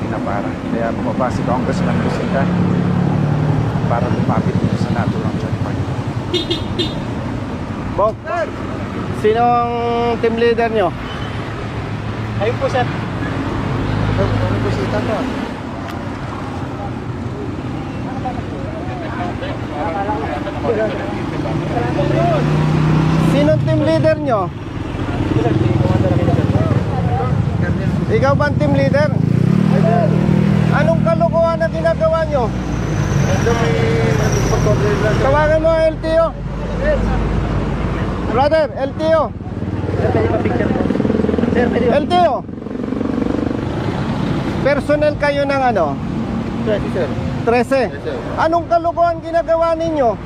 pinapara. Kaya bumaba si Congressman Busita para lumapit dito sa naturang checkpoint. Bok, sino ang team leader nyo? Ayun po, sir. Ano po sita to? Sino ang team leader nyo? Ikaw ba ang team leader? Anong kalokohan na ginagawa nyo? Tawagan mo ang LTO. Brother, LTO. LTO. Personnel kayo ng ano? Sir, sir. 13. Anong kalokohan ginagawa ninyo?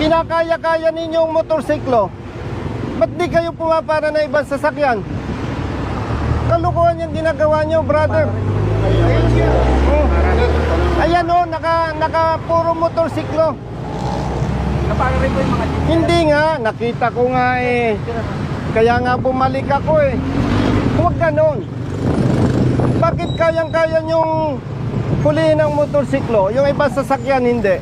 Kinakaya-kaya ninyo ang motorsiklo. Ba't di kayo pumapara na ibang sasakyan? Kalokohan yung ginagawa nyo, brother. Oh. Ayan o, naka, naka puro motorsiklo. Napara rin po yung mga Hindi nga, nakita ko nga eh. Kaya nga bumalik ako eh. Huwag ganon. Bakit kayang-kaya nyong huliin ang motorsiklo? Yung ibang sasakyan hindi.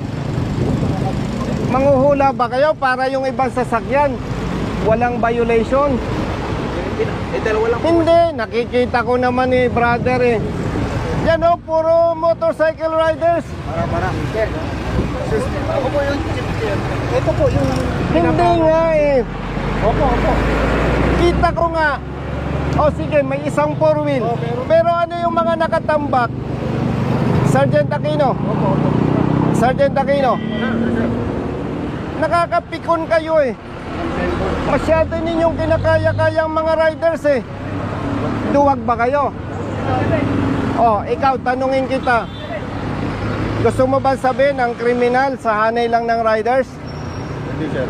Manguhula ba kayo para yung ibang sasakyan walang violation? Eh. Hindi, nakikita ko naman eh, brother eh. Yan o, puro motorcycle riders. Para, para. Sir. Ako po yung chip. Ito po yung... Hindi nga eh. Opo, opo. Kita ko nga. O sige, may isang four wheel. Oh, pero- Pero ano yung mga nakatambak? Sergeant Aquino. Opo, opo. Sergeant Aquino. Nakakapikon kayo eh. Masyado ninyong kinakaya-kaya ang mga riders eh. Duwag ba kayo? Oh, ikaw, tanungin kita. Gusto mo ba sabihin ang kriminal sa hanay lang ng riders? Hindi, sir.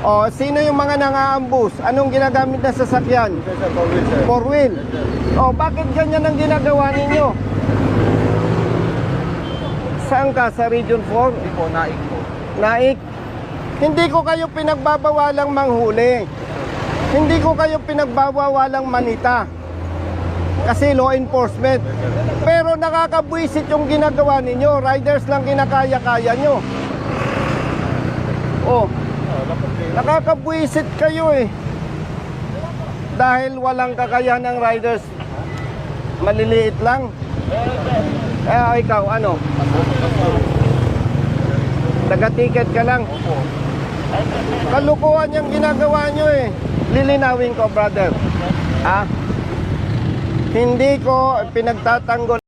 Oh, sino yung mga nangaambus? Anong ginagamit na sasakyan? Sir, sir, forward, sir. Four wheel. Oh, bakit ganyan ang ginagawa ninyo? Saan ka? Sa Region 4? Hindi po, naik po. Naik? Hindi ko kayo pinagbabawalang manghuli. Hindi ko kayo pinagbabawalang manita. Kasi law enforcement. Pero nakakabwisit yung ginagawa ninyo. Riders lang kinakaya-kaya nyo. Oh, nakakabwisit kayo eh. Dahil walang kakayahan ng riders. Maliliit lang. Eh, ikaw, ano? Taga-ticket ka lang. Kalukuhan yung ginagawa nyo eh. Lilinawin ko, brother. Ha? Hindi ko pinagtatanggol